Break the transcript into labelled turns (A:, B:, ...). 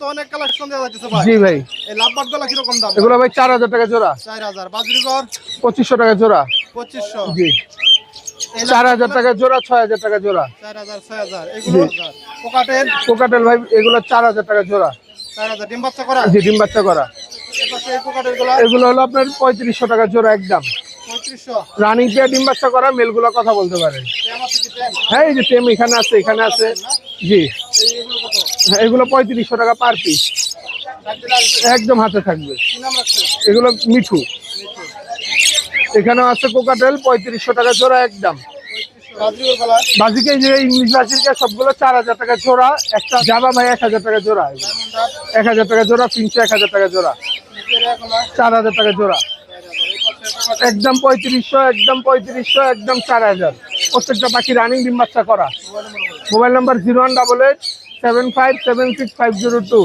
A: তো অনেক কালেকশন দেওয়া যাচ্ছে ভাই।
B: জি ভাই।
A: এই লাভবাটগুলা কীরকম দাম?
B: এগুলো ভাই চার হাজার টাকা জোড়া। টাকা জোড়া। জি। টাকা জোড়া টাকা
A: এগুলো
B: কোকাটেল ভাই এগুলো চার হাজার টাকা জোড়া।
A: চার হাজার। ডিম বাচ্চা করা?
B: জি ডিম বাচ্চা করা। এগুলো হলো আপনার পঁয়ত্রিশশো টাকা জোড়া একদম। রানিং পেয়ে ডিম বাচ্চা করা মেলগুলো কথা বলতে পারেন। হ্যাঁ এই যে টেম এখানে আছে এখানে আছে। জি।
A: এগুলো
B: হ্যাঁ, এগুলো পঁয়ত্রিশশো টাকা পার পিস একদম হাতে থাকবে। এগুলো মিঠু। এখানেও আছে কোকাটেল পঁয়ত্রিশশো টাকা জোড়া একদম। বাজিকে যে ইংলিশ বাজিকে সবগুলো চার হাজার টাকা জোড়া একটা জাবা ভাই এক হাজার টাকা জোড়া। এক হাজার টাকা জোড়া তিনশো এক হাজার টাকা জোড়া। চার হাজার টাকা জোড়া। একদম পঁয়ত্রিশশো একদম পঁয়ত্রিশশো একদম চার হাজার। প্রত্যেকটা পাখি রানিং ডিম করা। Mobile number zero one double eight seven five seven six five zero two